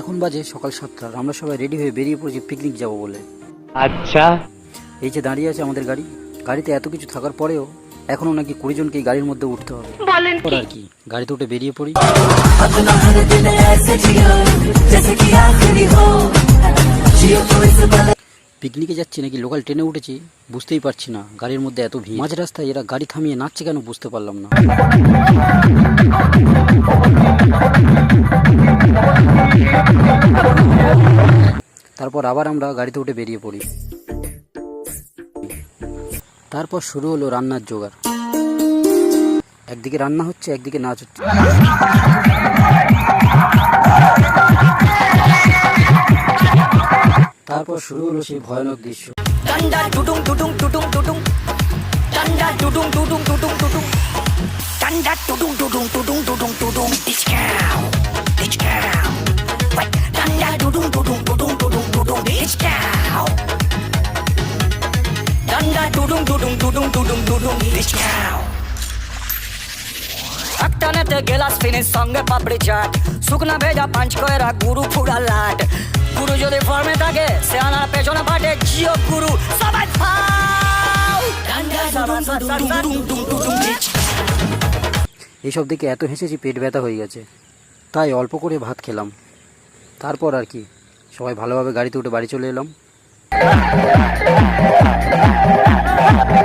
এখন বাজে সকাল সাতটা। আমরা সবাই রেডি হয়ে বেরিয়ে পড়ছি পিকনিক যাব বলে। আচ্ছা। এই যে দাঁড়িয়ে আছে আমাদের গাড়ি। গাড়িতে এত কিছু থাকার পরেও এখনও নাকি কুড়ি জনকে গাড়ির মধ্যে উঠতে হবে। আর কি গাড়িতে উঠে বেরিয়ে পড়ি। পিকনিকে যাচ্ছি নাকি লোকাল ট্রেনে উঠেছি বুঝতেই পারছি না গাড়ির মধ্যে এত ভিড়। মাঝ রাস্তায় এরা গাড়ি থামিয়ে নাচছে কেন বুঝতে পারলাম না। তারপর আবার আমরা গাড়িতে উঠে বেরিয়ে পড়ি। তারপর শুরু হলো রান্নার জোগাড়। একদিকে রান্না হচ্ছে, একদিকে নাচ হচ্ছে। তারপর শুরু হলো সেই ভয়ানক দৃশ্য। টান্ডা টুটুং টুটুং টুটুং। Dudung dudung dudung dudung dudung Each cow. একটানেতে গেলাস ফিনিস সঙ্গে পাপড়ি চাট। শুকনা ভেজা পাঞ্চ কয়েরা গুরু ফুড়া লাট। গুরু যদি ফর্মে থাকে সে আনার পেছনে পাঠে জিও গুরু। সবাই এইসব দেখে এত হেসেছি পেট ব্যথা হয়ে গেছে। তাই অল্প করে ভাত খেলাম। তারপর আর কি সবাই ভালোভাবে গাড়িতে উঠে বাড়ি চলে এলাম। Okay.